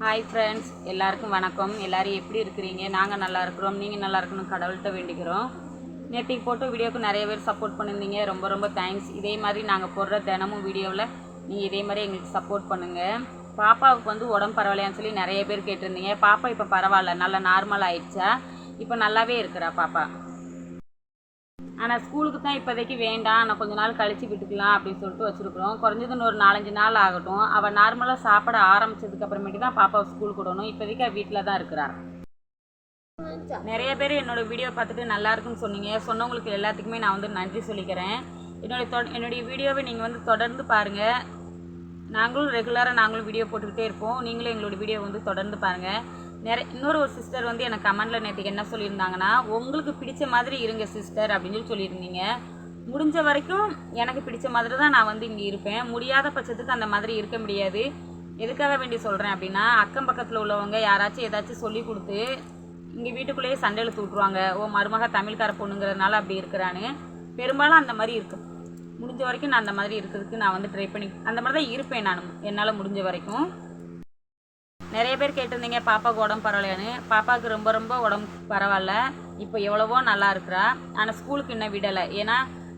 Hi friends எல்லாருக்கும் வணக்கம். எல்லோரும் எப்படி இருக்கிறீங்க? நாங்கள் நல்லா இருக்கிறோம். நீங்கள் நல்லா இருக்கணும் கடவுள்கிட்ட வேண்டிக்கிறோம். நேற்றுக்கு போட்டு வீடியோக்கு நிறைய பேர் சப்போர்ட் பண்ணியிருந்தீங்க. ரொம்ப ரொம்ப தேங்க்ஸ் இதே மாதிரி நாங்கள் போடுற தினமும் வீடியோவில் நீங்கள் இதே மாதிரி எங்களுக்கு சப்போர்ட் பண்ணுங்கள் பாப்பாவுக்கு வந்து உடம்பு பரவாயில்லையான்னு சொல்லி நிறைய பேர் கேட்டிருந்தீங்க. பாப்பா இப்போ பரவாயில்ல. நல்லா நார்மல் ஆயிடுச்சா? இப்போ நல்லாவே இருக்கிறா பாப்பா. ஆனால் ஸ்கூலுக்கு தான் இப்போதைக்கு வேண்டாம். நான் கொஞ்ச நாள் கழித்து விட்டுக்கலாம் அப்படின்னு சொல்லிட்டு வச்சுருக்குறோம். குறைஞ்சது ஒரு நாலஞ்சு நாள் ஆகட்டும். அவள் நார்மலாக சாப்பிட ஆரம்பிச்சதுக்கு அப்புறமேட்டு தான் பாப்பாவை ஸ்கூலுக்கு விடணும். இப்போதைக்கு அவள் வீட்டில் தான் இருக்கிறார் நிறைய பேர் என்னோட வீடியோ பார்த்துட்டு நல்லா இருக்குன்னு சொன்னீங்க. சொன்னவங்களுக்கு எல்லாத்துக்குமே நான் வந்து நன்றி சொல்லிக்கிறேன். என்னுடைய தொ என்னுடைய வீடியோவை நீங்கள் வந்து தொடர்ந்து பாருங்கள் நாங்களும் ரெகுலராக நாங்களும் வீடியோ போட்டுக்கிட்டே இருப்போம். நீங்களும் எங்களோட வீடியோ வந்து தொடர்ந்து பாருங்கள் நிறைய இன்னொரு ஒரு சிஸ்டர் வந்து எனக்கு கமெண்டில் நேற்றுக்கு என்ன சொல்லியிருந்தாங்கன்னா உங்களுக்கு பிடிச்ச மாதிரி இருங்க சிஸ்டர் அப்படின்னு சொல்லி சொல்லியிருந்தீங்க. முடிஞ்ச வரைக்கும் எனக்கு பிடிச்ச மாதிரி தான் நான் வந்து இங்கே இருப்பேன். முடியாத பட்சத்துக்கு அந்த மாதிரி இருக்க முடியாது. எதுக்காக வேண்டி சொல்கிறேன் அப்படின்னா அக்கம் பக்கத்தில் உள்ளவங்க யாராச்சும் ஏதாச்சும் சொல்லி கொடுத்து இங்கே வீட்டுக்குள்ளேயே சண்டை இழுத்து விட்ருவாங்க ஓ மருமக தமிழ்கார பொண்ணுங்கிறதுனால அப்படி இருக்கிறான்னு. பெரும்பாலும் அந்த மாதிரி இருக்கும். முடிஞ்ச வரைக்கும் நான் அந்த மாதிரி இருக்கிறதுக்கு நான் வந்து ட்ரை பண்ணி அந்த மாதிரி தான் இருப்பேன் நான் என்னால் முடிஞ்ச வரைக்கும். நிறைய பேர் கேட்டிருந்தீங்க பாப்பாவுக்கு உடம்பு பரவாயில்லையான்னு. பாப்பாவுக்கு ரொம்ப ரொம்ப உடம்பு பரவாயில்ல. இப்போ எவ்வளவோ நல்லா இருக்கிறா. ஆனால் ஸ்கூலுக்கு இன்னும் விடலை. ஏன்னா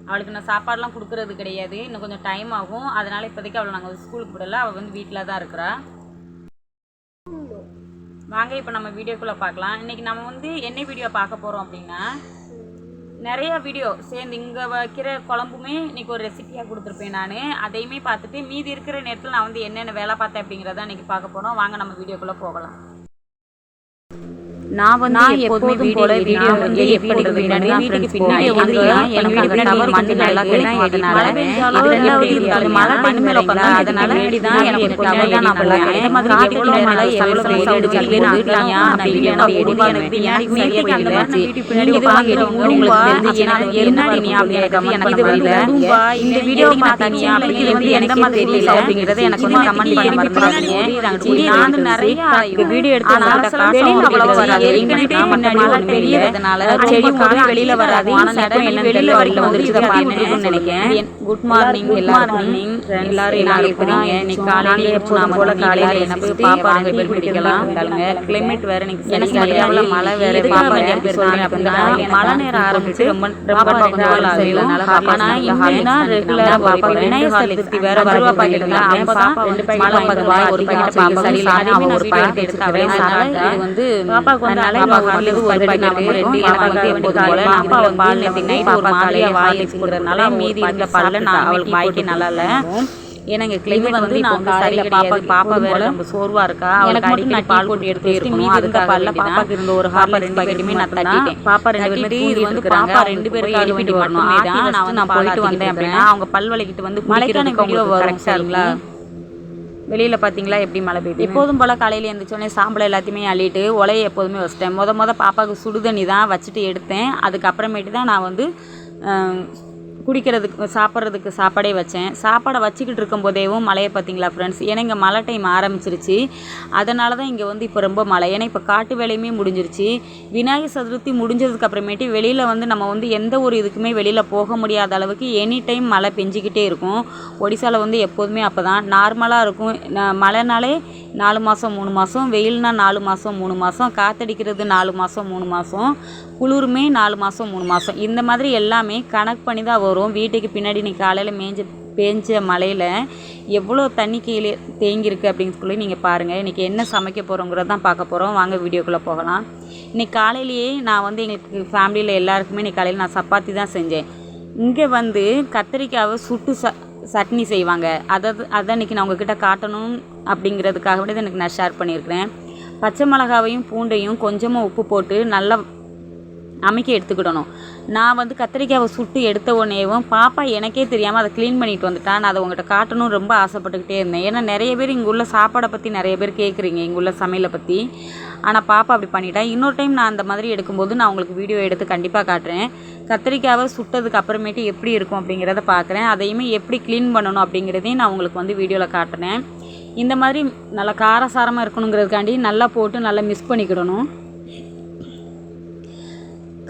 அவளுக்கு நான் சாப்பாடெலாம் கொடுக்குறது கிடையாது. இன்னும் கொஞ்சம் டைம் ஆகும். அதனால் இப்போதைக்கு அவளை நாங்கள் ஸ்கூலுக்கு விடலை. அவள் வந்து வீட்டில் தான் இருக்கிறா. வாங்க இப்போ நம்ம வீடியோக்குள்ளே பார்க்கலாம். இன்றைக்கி நம்ம வந்து என்ன வீடியோ பார்க்க போகிறோம் அப்படின்னா நிறைய வீடியோ சேர்ந்து இங்கே வைக்கிற குழம்புமே இன்றைக்கி ஒரு ரெசிபியாக கொடுத்துருப்பேன் நான். அதையுமே பார்த்துட்டு மீதி இருக்கிற நேரத்தில் நான் வந்து என்னென்ன வேலை பார்த்தேன் அப்படிங்கிறத இன்றைக்கி பார்க்க போகிறோம் வாங்க நம்ம வீடியோக்குள்ளே போகலாம். நான் வந்து எப்போதும் போல வீடியோ வந்து எப்படி பின்னாடி வந்து எனக்கு அந்த டவர் மண்ணு நல்லா கிடைக்கும் அதனால எப்படி இருந்தாலும் மழை மண் மேல உட்காந்தா அதனால தான் எனக்கு டவர் தான் நான் போடுவேன் இந்த மாதிரி வீட்டுக்குள்ள மழை எவ்வளவு சைடு அடிச்சு வீட்டுலயா நான் வீடியோ நான் எடுத்து எனக்கு பின்னாடி சரியா போயிடுச்சு பின்னாடி இது வாங்கிடுவோம் உங்களுக்கு தெரிஞ்சு என்ன நீ அப்படிங்கிறது எனக்கு தெரியல இந்த வீடியோ பார்த்தாங்க அப்படி வந்து எந்த மாதிரி தெரியல. அப்படிங்கறது எனக்கு வந்து கமெண்ட் பண்ணி மறந்துடாதீங்க நான் நிறைய வீடியோ எடுத்து வெளியில வராது வெளியில வராது. வெளியில வரைக்கும் வந்துருச்சு. நினைக்கிறேன். குட் மார்னிங் எல்லாரும் எல்லாரும் எல்லாரும் இருக்கிறீங்க இன்னைக்கு காலையில எப்போதும் போல காலையில என்ன பாப்பா ரெண்டு பேர் பிடிக்கலாம் கிளைமேட் வேற இன்னைக்கு சரியாவில் மழை வேற பாப்பா சொல்றேன் அப்படின்னா மழை நேரம் ஆரம்பிச்சு ரொம்ப ரொம்ப ரெண்டு நாள் ஆனா ரெகுலரா பாப்பா விநாயகர் சதுர்த்தி வேற வருவா பாக்கெட்ல அப்பதான் மழை ஒரு பாக்கெட் பாப்பா அவ ஒரு பாக்கெட் வந்து பாப்பாக்கு வந்து அதனால ஒரு ரெண்டு எனக்கு வந்து போல நான் அப்பா பால் நேற்று நைட் ஒரு மாதிரியா வாய் வச்சுக்கிறதுனால மீதி இருந்த பால்ல நான் அவளுக்கு வாய்க்கு நல்லா இல்லை எங்க கிளைமேட் வந்து நான் பாப்பாக்கு பாப்பா வேற ரொம்ப சோர்வா இருக்கா? அவளுக்கு அடிக்கடி பால் போட்டு எடுத்து இருக்கணும்? அதுக்கு பால்ல பாப்பாக்கு இருந்த ஒரு ஹார்ல ரெண்டு நான் தட்டிட்டேன். பாப்பா ரெண்டு பேருமே இது வந்து பாப்பா ரெண்டு பேரும் எழுப்பிட்டு வரணும். நான் வந்து நான் போயிட்டு வந்தேன் அப்படின்னா அவங்க பல் வலிக்கிட்டு வந்து மழைக்கான வீடியோ வெளியில் பார்த்தீங்களா எப்படி மழை பெய்யுது எப்போதும் போல் காலையில் எழுந்திரிச்சோடனே சாம்பலை எல்லாத்தையுமே அள்ளிட்டு உலையை எப்போதுமே வச்சிட்டேன். முத முத பாப்பாவுக்கு சுடுதண்ணி தான் வச்சுட்டு எடுத்தேன். அதுக்கப்புறமேட்டு தான் நான் வந்து குடிக்கிறதுக்கு சாப்பிட்றதுக்கு சாப்பாடே வச்சேன். சாப்பாடை வச்சுக்கிட்டு இருக்கும்போதேவும் மழையை பார்த்தீங்களா ஃப்ரெண்ட்ஸ் ஏன்னா இங்கே மழை டைம் ஆரம்பிச்சிருச்சு. அதனால தான் இங்கே வந்து இப்போ ரொம்ப மழை. ஏன்னா இப்போ காட்டு வேலையுமே முடிஞ்சிருச்சு. விநாயகர் சதுர்த்தி முடிஞ்சதுக்கு அப்புறமேட்டு வெளியில் வந்து நம்ம வந்து எந்த ஒரு இதுக்குமே வெளியில் போக முடியாத அளவுக்கு எனி டைம் மழை பெஞ்சிக்கிட்டே இருக்கும். ஒடிசாவில் வந்து எப்போதுமே அப்போ தான் நார்மலாக இருக்கும். மழைனாலே நாலு மாதம் மூணு மாதம் வெயில்னா நாலு மாதம் மூணு மாதம் காத்தடிக்கிறது நாலு மாதம் மூணு மாதம் குளிருமே நாலு மாதம் மூணு மாதம் இந்த மாதிரி எல்லாமே கணக்கு பண்ணி தான் வரும். வீட்டுக்கு பின்னாடி நீ காலையில் மேய்ஞ்ச பேஞ்ச மழையில் எவ்வளோ தண்ணி கீழே தேங்கியிருக்கு அப்படின்னு சொல்லி நீங்கள் பாருங்கள் இன்றைக்கி என்ன சமைக்க போகிறோங்கிறது தான் பார்க்க போகிறோம் வாங்க வீடியோக்குள்ளே போகலாம். இன்றைக்கி காலையிலேயே நான் வந்து எங்களுக்கு ஃபேமிலியில் எல்லாருக்குமே இன்றைக்கி காலையில் நான் சப்பாத்தி தான் செஞ்சேன். இங்கே வந்து கத்திரிக்காவை சுட்டு ச சட்னி செய்வாங்க. அதை அதை இன்றைக்கி நான் உங்ககிட்ட காட்டணும் அப்படிங்கிறதுக்காக வேண்டியது எனக்கு நான் ஷேர் பண்ணியிருக்கிறேன். பச்சை மிளகாவையும் பூண்டையும் கொஞ்சமாக உப்பு போட்டு நல்லா அமைக்க எடுத்துக்கிடணும். நான் வந்து கத்திரிக்காவை சுட்டு எடுத்த உடனேவும் பாப்பா எனக்கே தெரியாமல் அதை க்ளீன் பண்ணிட்டு வந்துட்டா நான் அதை உங்கள்கிட்ட காட்டணும் ரொம்ப ஆசைப்பட்டுக்கிட்டே இருந்தேன். ஏன்னா நிறைய பேர் இங்கே உள்ள சாப்பாடை பற்றி நிறைய பேர் கேட்குறீங்க இங்கே உள்ள சமையலை பற்றி ஆனால் பாப்பா அப்படி பண்ணிட்டேன் இன்னொரு டைம் நான் அந்த மாதிரி எடுக்கும்போது நான் உங்களுக்கு வீடியோ எடுத்து கண்டிப்பாக காட்டுறேன். கத்திரிக்காவை சுட்டதுக்கு அப்புறமேட்டு எப்படி இருக்கும் அப்படிங்கிறத பார்க்குறேன் அதையுமே எப்படி க்ளீன் பண்ணணும் அப்படிங்கிறதையும் நான் உங்களுக்கு வந்து வீடியோவில் காட்டுறேன். இந்த மாதிரி நல்லா காரசாரமாக இருக்கணுங்கிறதுக்காண்டி நல்லா போட்டு நல்லா மிக்ஸ் பண்ணிக்கிடணும்.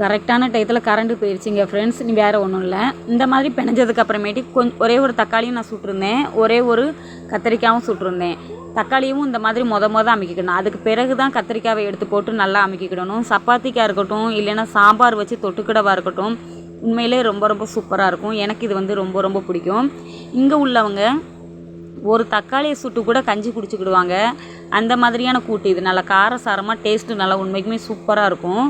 கரெக்டான டயத்தில் கரண்ட் போயிடுச்சுங்க ஃப்ரெண்ட்ஸ் நீ வேறு ஒன்றும் இல்லை. இந்த மாதிரி பிணைஞ்சதுக்கு அப்புறமேட்டு கொஞ்சம் ஒரே ஒரு தக்காளியும் நான் சுட்டிருந்தேன். ஒரே ஒரு கத்திரிக்காயும் சுட்டிருந்தேன். தக்காளியும் இந்த மாதிரி மொத மொத அமைக்கிக்கணும். அதுக்கு பிறகு தான் கத்திரிக்காவை எடுத்து போட்டு நல்லா அமைக்கிக்கிடணும் சப்பாத்திக்காக இருக்கட்டும் இல்லைன்னா சாம்பார் வச்சு தொட்டுக்கிடவாக இருக்கட்டும் உண்மையிலே ரொம்ப ரொம்ப சூப்பராக இருக்கும். எனக்கு இது வந்து ரொம்ப ரொம்ப பிடிக்கும். இங்கே உள்ளவங்க ஒரு தக்காளியை சுட்டு கூட கஞ்சி குடிச்சுக்கிடுவாங்க. அந்த மாதிரியான கூட்டு இது. நல்லா காரசாரமாக டேஸ்ட்டு நல்லா உண்மைக்குமே சூப்பராக இருக்கும்.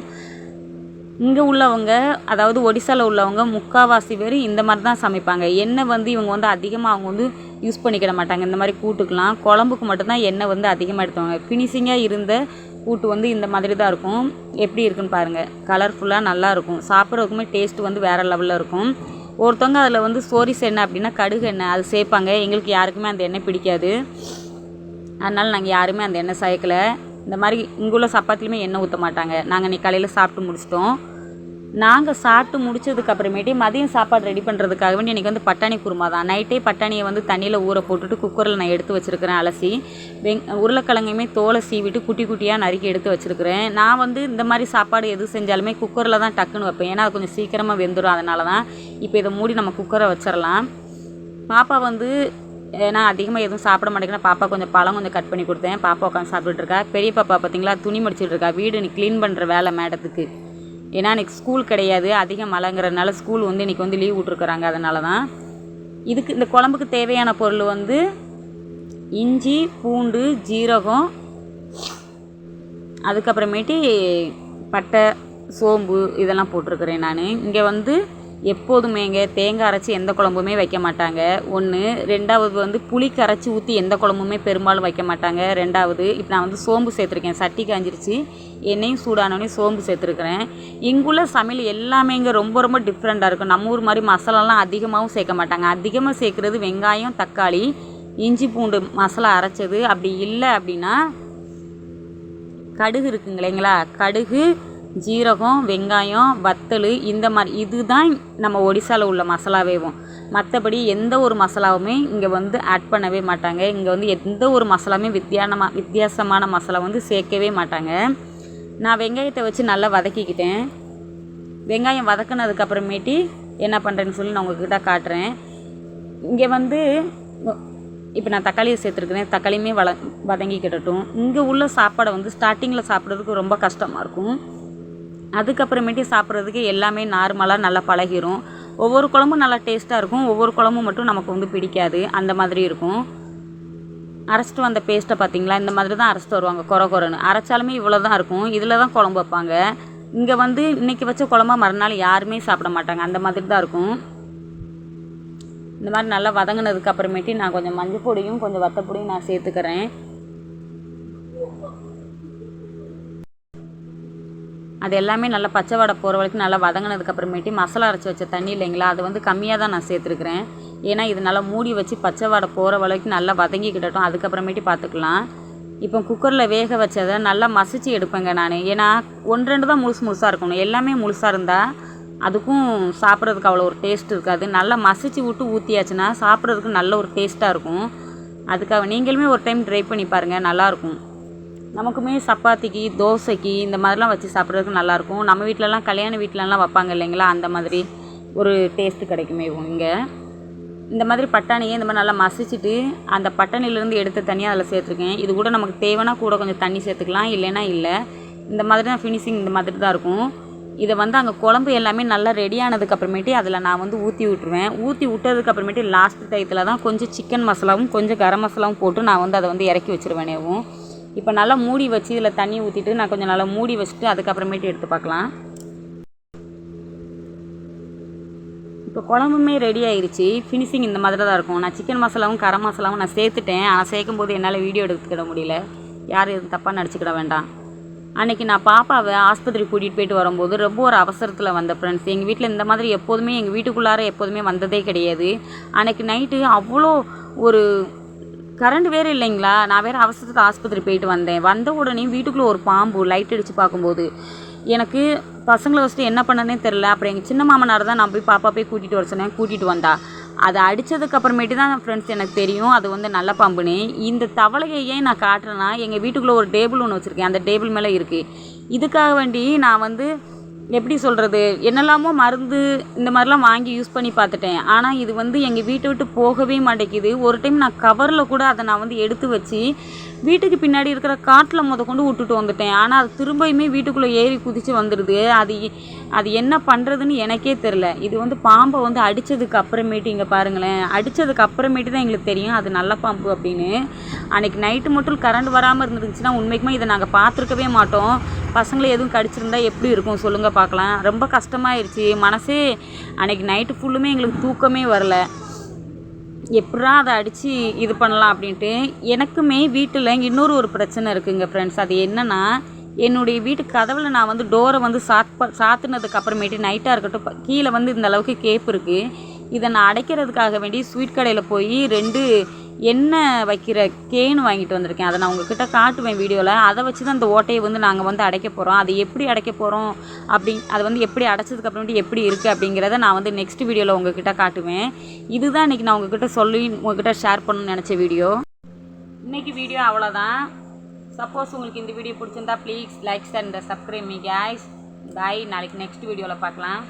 இங்கே உள்ளவங்க அதாவது ஒடிசாவில் உள்ளவங்க முக்காவாசி பேர் இந்த மாதிரி தான் சமைப்பாங்க. எண்ணெய் வந்து இவங்க வந்து அதிகமாக அவங்க வந்து யூஸ் பண்ணிக்கிட மாட்டாங்க. இந்த மாதிரி கூட்டுக்கெலாம். குழம்புக்கு மட்டும்தான் எண்ணெய் வந்து அதிகமாக எடுத்துவாங்க. ஃபினிஷிங்காக இருந்த கூட்டு வந்து இந்த மாதிரி தான் இருக்கும். எப்படி இருக்குன்னு பாருங்கள் கலர்ஃபுல்லாக நல்லாயிருக்கும் சாப்பிட்றதுக்குமே டேஸ்ட் வந்து வேறு லெவலில் இருக்கும். ஒருத்தவங்க அதில் வந்து சோரிஸ் எண்ணெய் அப்படின்னா கடுகு எண்ணெய். அது சேர்ப்பாங்க. எங்களுக்கு யாருக்குமே அந்த எண்ணெய் பிடிக்காது. அதனால் நாங்கள் யாருமே அந்த எண்ணெய் சேர்க்கலை இந்த மாதிரி இங்குள்ள சப்பாத்திலுமே எண்ணெய் ஊற்ற மாட்டாங்க. நாங்கள் இன்னைக்கு காலையில் சாப்பிட்டு முடிச்சிட்டோம். நாங்கள் சாப்பிட்டு முடிச்சதுக்கு அப்புறமேட்டு மதியம் சாப்பாடு ரெடி பண்ணுறதுக்காக வேண்டி இன்றைக்கி வந்து பட்டாணி குருமா தான். நைட்டே பட்டாணியை வந்து தண்ணியில் ஊற போட்டுட்டு குக்கரில் நான் எடுத்து வச்சுருக்கிறேன் அலசி. வெங் உருளைக்கிழங்கையுமே தோலை சீவிட்டு குட்டி குட்டியாக நறுக்கி எடுத்து வச்சுருக்கிறேன். நான் வந்து இந்த மாதிரி சாப்பாடு எது செஞ்சாலுமே குக்கரில் தான் டக்குன்னு வைப்பேன். ஏன்னா அது கொஞ்சம் சீக்கிரமாக வெந்துடும் அதனால தான் இப்போ இதை மூடி நம்ம குக்கரை வச்சிடலாம் பாப்பா வந்து ஏன்னா அதிகமாக எதுவும் சாப்பிட மாட்டேங்கிறேன். பாப்பா கொஞ்சம் பழம் கொஞ்சம் கட் பண்ணி கொடுத்தேன். பாப்பா உட்காந்து சாப்பிட்டுட்டு இருக்கா. பெரிய பாப்பா பார்த்தீங்களா துணி மடிச்சிட்டு இருக்கா. வீடு நீ க்ளீன் பண்ணுற வேலை மேடத்துக்கு. ஏன்னா இன்னைக்கு ஸ்கூல் கிடையாது. அதிக மழைங்கிறதுனால ஸ்கூல் வந்து இன்றைக்கி வந்து லீவ் விட்ருக்குறாங்க அதனால தான் இதுக்கு இந்த குழம்புக்கு தேவையான பொருள் வந்து இஞ்சி பூண்டு ஜீரகம் அதுக்கப்புறமேட்டு பட்டை சோம்பு இதெல்லாம் போட்டிருக்கிறேன் நான். இங்கே வந்து எப்போதுமேங்க தேங்காய் அரைச்சி எந்த குழம்புமே வைக்க மாட்டாங்க. ஒன்று ரெண்டாவது வந்து புளி கரைச்சி ஊற்றி எந்த குழம்புமே பெரும்பாலும் வைக்க மாட்டாங்க. ரெண்டாவது இப்போ நான் வந்து சோம்பு சேர்த்துருக்கேன். சட்டி காஞ்சிருச்சு. எண்ணெயும் சூடானோடனே சோம்பு சேர்த்துருக்குறேன். இங்குள்ள சமையல் எல்லாமே இங்கே ரொம்ப ரொம்ப டிஃப்ரெண்ட்டாக இருக்கும். நம்ம ஊர் மாதிரி மசாலாலாம் அதிகமாகவும் சேர்க்க மாட்டாங்க. அதிகமாக சேர்க்குறது வெங்காயம் தக்காளி இஞ்சி பூண்டு மசாலா அரைச்சது. அப்படி இல்லை அப்படின்னா கடுகு இருக்குங்க இல்லைங்களா? கடுகு ஜீரகம் வெங்காயம் வத்தல் இந்த மாதிரி இதுதான் நம்ம ஒடிசாவில் உள்ள மசாலாவேவும் மற்றபடி எந்த ஒரு மசாலாவுமே இங்கே வந்து ஆட் பண்ணவே மாட்டாங்க. இங்கே வந்து எந்த ஒரு மசாலாவுமே வித்தியானமாக வித்தியாசமான மசாலா வந்து சேர்க்கவே மாட்டாங்க. நான் வெங்காயத்தை வச்சு நல்லா வதக்கிக்கிட்டேன். வெங்காயம் வதக்குனதுக்கப்புறமேட்டி என்ன பண்ணுறேன்னு சொல்லி நான் உங்ககிட்ட காட்டுறேன். இங்கே வந்து இப்போ நான் தக்காளியை சேர்த்துருக்குறேன். தக்காளியுமே வள வதங்கிக்கிடட்டும். இங்கே உள்ள சாப்பாடை வந்து ஸ்டார்டிங்கில் சாப்பிட்றதுக்கு ரொம்ப கஷ்டமாக இருக்கும். அதுக்கப்புறமேட்டு சாப்பிட்றதுக்கு எல்லாமே நார்மலாக நல்லா பழகிரும். ஒவ்வொரு குழம்பும் நல்லா டேஸ்ட்டாக இருக்கும். ஒவ்வொரு குழம்பும் மட்டும் நமக்கு வந்து பிடிக்காது. அந்த மாதிரி இருக்கும். அரைச்சிட்டு வந்த பேஸ்ட்டை பார்த்தீங்களா இந்த மாதிரி தான் அரைச்சிட்டு வருவாங்க. குறை குறைன்னு அரைச்சாலுமே இவ்வளோ தான் இருக்கும். இதில் தான் குழம்பு வைப்பாங்க. இங்கே வந்து இன்றைக்கி வச்ச குழம்பா மறுநாள் யாருமே சாப்பிட மாட்டாங்க. அந்த மாதிரி தான் இருக்கும். இந்த மாதிரி நல்லா வதங்கினதுக்கு அப்புறமேட்டு நான் கொஞ்சம் மஞ்சள் பொடியும் கொஞ்சம் வத்தப்பொடியும் நான் சேர்த்துக்கிறேன். அது எல்லாமே நல்லா பச்சை வடை போகிற வரைக்கும் நல்லா வதங்கினதுக்கு அப்புறமேட்டு மசாலா அரைச்சி வச்ச தண்ணி இல்லைங்களா அது வந்து கம்மியாக தான் நான் சேர்த்துருக்குறேன். ஏன்னா இது நல்லா மூடி வச்சு பச்சை வடை போகிற வரைக்கும் நல்லா வதங்கிக்கிடட்டும். அதுக்கப்புறமேட்டு பார்த்துக்கலாம் இப்போ குக்கரில் வேக வச்சதை நல்லா மசிச்சு எடுப்பேங்க நான். ஏன்னா ஒன்று ரெண்டு தான் முழுசு முழுசாக இருக்கணும். எல்லாமே முழுசாக இருந்தால் அதுக்கும் சாப்பிட்றதுக்கு அவ்வளோ ஒரு டேஸ்ட் இருக்காது. நல்லா மசிச்சு விட்டு ஊற்றியாச்சுன்னா சாப்பிட்றதுக்கு நல்ல ஒரு டேஸ்ட்டாக இருக்கும். அதுக்காக நீங்களுமே ஒரு டைம் ட்ரை பண்ணி பாருங்கள் நல்லாயிருக்கும் நமக்குமே சப்பாத்திக்கு தோசைக்கு இந்த மாதிரிலாம் வச்சு சாப்பிட்றதுக்கு நல்லாயிருக்கும். நம்ம வீட்டிலலாம் கல்யாண வீட்டிலலாம் வைப்பாங்க இல்லைங்களா? அந்த மாதிரி ஒரு டேஸ்ட்டு கிடைக்குமே இங்கே. இந்த மாதிரி பட்டாணியை இந்த மாதிரி நல்லா மசிச்சுட்டு அந்த பட்டாணிலேருந்து எடுத்து தனியாக அதில் சேர்த்துருக்கேன். இது கூட நமக்கு தேவைன்னா கூட கொஞ்சம் தண்ணி சேர்த்துக்கலாம் இல்லைன்னா இல்லை. இந்த மாதிரி தான் ஃபினிஷிங் இந்த மாதிரி தான் இருக்கும். இதை வந்து அங்கே குழம்பு எல்லாமே நல்லா ரெடி ஆனதுக்கு அப்புறமேட்டு அதில் நான் வந்து ஊற்றி விட்ருவேன் ஊற்றி விட்டதுக்கு அப்புறமேட்டு லாஸ்ட் டயத்தில் தான் கொஞ்சம் சிக்கன் மசாலாவும் கொஞ்சம் கரம் மசாலாவும் போட்டு நான் வந்து அதை வந்து இறக்கி வச்சுருவேனேவும். இப்போ நல்லா மூடி வச்சு இதில் தண்ணி ஊற்றிட்டு நான் கொஞ்சம் நல்லா மூடி வச்சுட்டு அதுக்கப்புறமேட்டு எடுத்து பார்க்கலாம். இப்போ குழம்புமே ரெடி ஆயிடுச்சு ஃபினிஷிங் இந்த மாதிரி தான் இருக்கும். நான் சிக்கன் மசாலாவும் கரம் மசாலாவும் நான் சேர்த்துட்டேன். ஆனால் சேர்க்கும் போது என்னால் வீடியோ எடுத்துக்கிட முடியல. யாரும் எதுவும் தப்பாக நடிச்சுக்கிட வேண்டாம். அன்றைக்கி நான் பாப்பாவை ஆஸ்பத்திரி கூட்டிகிட்டு போயிட்டு வரும்போது ரொம்ப ஒரு அவசரத்தில் வந்த ஃப்ரெண்ட்ஸ் எங்கள் வீட்டில் இந்த மாதிரி எப்போதுமே எங்கள் வீட்டுக்குள்ளார எப்போதுமே வந்ததே கிடையாது. அன்றைக்கி நைட்டு அவ்வளோ ஒரு கரண்ட் வேறு இல்லைங்களா? நான் வேறு அவசரத்தில் ஆஸ்பத்திரி போயிட்டு வந்தேன். வந்த உடனே வீட்டுக்குள்ளே ஒரு பாம்பு லைட் அடித்து பார்க்கும்போது எனக்கு பசங்களை வச்சுட்டு என்ன பண்ணனே தெரில அப்புறம் எங்கள் சின்ன மாமனார் தான் நான் போய் பாப்பா போய் கூட்டிகிட்டு வர சொன்னேன். கூட்டிகிட்டு வந்தா. அதை அடித்ததுக்கப்புறமேட்டு தான் ஃப்ரெண்ட்ஸ் எனக்கு தெரியும். அது வந்து நல்ல பாம்புன்னு. இந்த தவளையை ஏன் நான் காட்டுறேன்னா எங்கள் வீட்டுக்குள்ளே ஒரு டேபிள் ஒன்று வச்சுருக்கேன். அந்த டேபிள் மேலே இருக்குது இதுக்காக வேண்டி நான் வந்து எப்படி சொல்கிறது என்னெல்லாமோ மருந்து இந்த மாதிரிலாம் வாங்கி யூஸ் பண்ணி பார்த்துட்டேன். ஆனால் இது வந்து எங்கள் வீட்டை விட்டு போகவே மாட்டேங்குது. ஒரு டைம் நான் கவரில் கூட அதை நான் வந்து எடுத்து வச்சு வீட்டுக்கு பின்னாடி இருக்கிற காட்டில் முத கொண்டு விட்டுட்டு வந்துட்டேன். ஆனால் அது திரும்பியுமே வீட்டுக்குள்ளே ஏறி குதித்து வந்துடுது அது அது என்ன பண்ணுறதுன்னு எனக்கே தெரில இது வந்து பாம்பை வந்து அடித்ததுக்கு அப்புறமேட்டு இங்கே பாருங்களேன். அடித்ததுக்கு அப்புறமேட்டு தான் எங்களுக்கு தெரியும். அது நல்ல பாம்பு அப்படின்னு. அன்றைக்கி நைட்டு மட்டும் கரண்ட் வராமல் இருந்துருந்துச்சுன்னா உண்மைக்குமே இதை நாங்கள் பார்த்துருக்கவே மாட்டோம். பசங்களை எதுவும் கடிச்சிருந்தா எப்படி இருக்கும் சொல்லுங்கள் பார்க்கலாம். ரொம்ப கஷ்டமாயிருச்சு. மனசே அன்றைக்கி நைட்டு ஃபுல்லுமே எங்களுக்கு தூக்கமே வரல. எப்படா அதை அடித்து இது பண்ணலாம் அப்படின்ட்டு எனக்குமே வீட்டில் இன்னொரு ஒரு பிரச்சனை இருக்குங்க ஃப்ரெண்ட்ஸ் அது என்னென்னா என்னுடைய வீட்டு கதவில் நான் வந்து டோரை வந்து சாத் சாத்துனதுக்கு அப்புறமேட்டு நைட்டாக இருக்கட்டும் கீழே வந்து இந்த அளவுக்கு கேப் இருக்குது இதை நான் அடைக்கிறதுக்காக வேண்டி ஸ்வீட் கடையில் போய் ரெண்டு எண்ணெய் வைக்கிற கேன் வாங்கிட்டு வந்திருக்கேன். அதை நான் உங்ககிட்ட காட்டுவேன் வீடியோவில் அதை வச்சு தான் இந்த ஓட்டையை வந்து நாங்கள் வந்து அடைக்க போகிறோம் அதை எப்படி அடைக்க போகிறோம் அப்படி அது வந்து எப்படி அடைச்சதுக்கு அப்புறமேட்டு எப்படி இருக்குது அப்படிங்கிறத நான் வந்து நெக்ஸ்ட் வீடியோவில் உங்ககிட்ட காட்டுவேன். இதுதான் இன்றைக்கி நான் உங்ககிட்ட சொல்லி உங்ககிட்ட ஷேர் பண்ணணும்னு நினச்ச வீடியோ. இன்றைக்கி வீடியோ அவ்வளோதான் சப்போஸ் உங்களுக்கு இந்த வீடியோ பிடிச்சிருந்தா please likes and subscribe me guys bye நாளைக்கு நெக்ஸ்ட் வீடியோவில் பார்க்கலாம்.